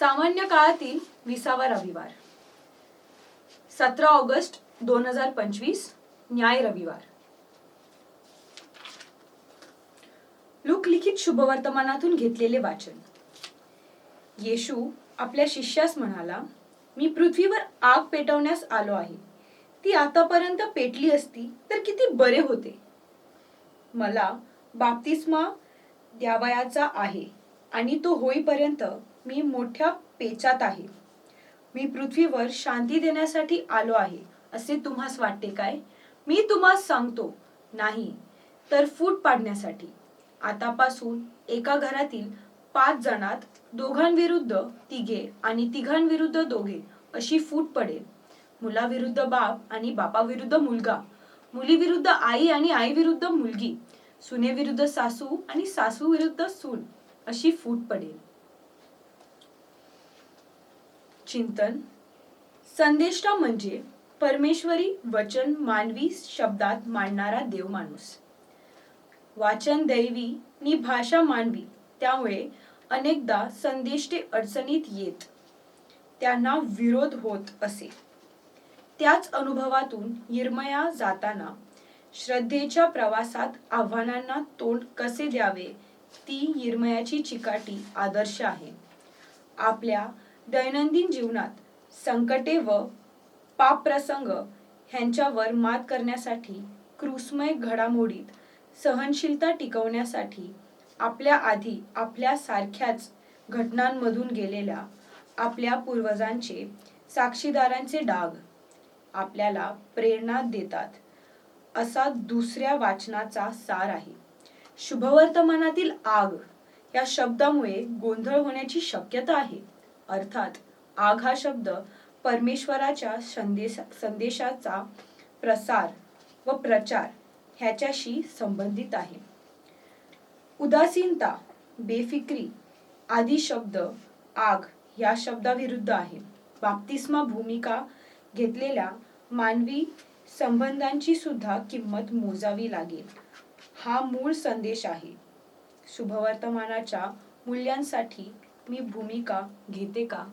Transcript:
सामान्य काळातील विसावा रविवार. सतरा ऑगस्ट दोन हजार पंचवीस न्याय रविवार. लोकलिखित शुभवर्तमानातून घेतलेले वाचन. येशू आपल्या शिष्यास म्हणाला मी पृथ्वीवर आग पेटवण्यास आलो आहे. ती आतापर्यंत पेटली असती तर किती बरे होते. मला बाप्तिस्मा द्यावयाचा आहे आणि तो होईपर्यंत मी मोठ्या पेचात आहे. मी पृथ्वीवर शांती देण्यासाठी आलो आहे असे तुम्हास वाटते काय? मी तुम्हास सांगतो नाही तर फूट पाडण्यासाठी. आतापासून एका घरातील पाच जणात दोघांविरुद्ध तिघे आणि तिघांविरुद्ध दोघे अशी फूट पडेल. मुलाविरुद्ध बाप आणि बापाविरुद्ध मुलगा मुलीविरुद्ध आई आणि आईविरुद्ध मुलगी सुनेविरुद्ध सासू आणि सासू विरुद्ध सून अशी फूट पडेल. चिंतन. संदेष्टा म्हणजे परमेश्वरी वचन मानवी शब्दात मांडणारा देव माणूस. वाचन दैवी नि भाषा मानवी त्यामुळे अनेकदा संदेष्टे अडचणीत येत. त्यांना विरोध होत असे. त्याच अनुभवातून निर्मया जाताना श्रद्धेच्या प्रवासात आव्हानांना तोंड कसे द्यावे ती निर्मयाची चिकाटी आदर्श आहे. आपल्या दैनंदिन जीवनात संकटे व पापप्रसंग ह्यांच्यावर मात करण्यासाठी क्रूसमय घडामोडीत सहनशीलता टिकवण्यासाठी आपल्या आधी आपल्या सारख्याच घटनांमधून गेलेल्या आपल्या पूर्वजांचे साक्षीदारांचे डाग आपल्याला प्रेरणा देतात असा दुसऱ्या वाचनाचा सार आहे. शुभवर्तमानातील आग या शब्दामुळे गोंधळ होण्याची शक्यता आहे. अर्थात आग हा शब्द परमेश्वराच्या संदेश संदेशाचा प्रसार व प्रचार ह्याच्याशी संबंधित आहे. उदासीनता बेफिक्री आदी शब्द आग या शब्दाविरुद्ध आहे. बाप्तिस्मा भूमिका घेतलेल्या मानवी संबंधांची सुद्धा किंमत मोजावी लागेल. हा मूळ संदेश आहे. शुभवर्तमानाच्या मूल्यांसाठी मी भूमिका घेते का?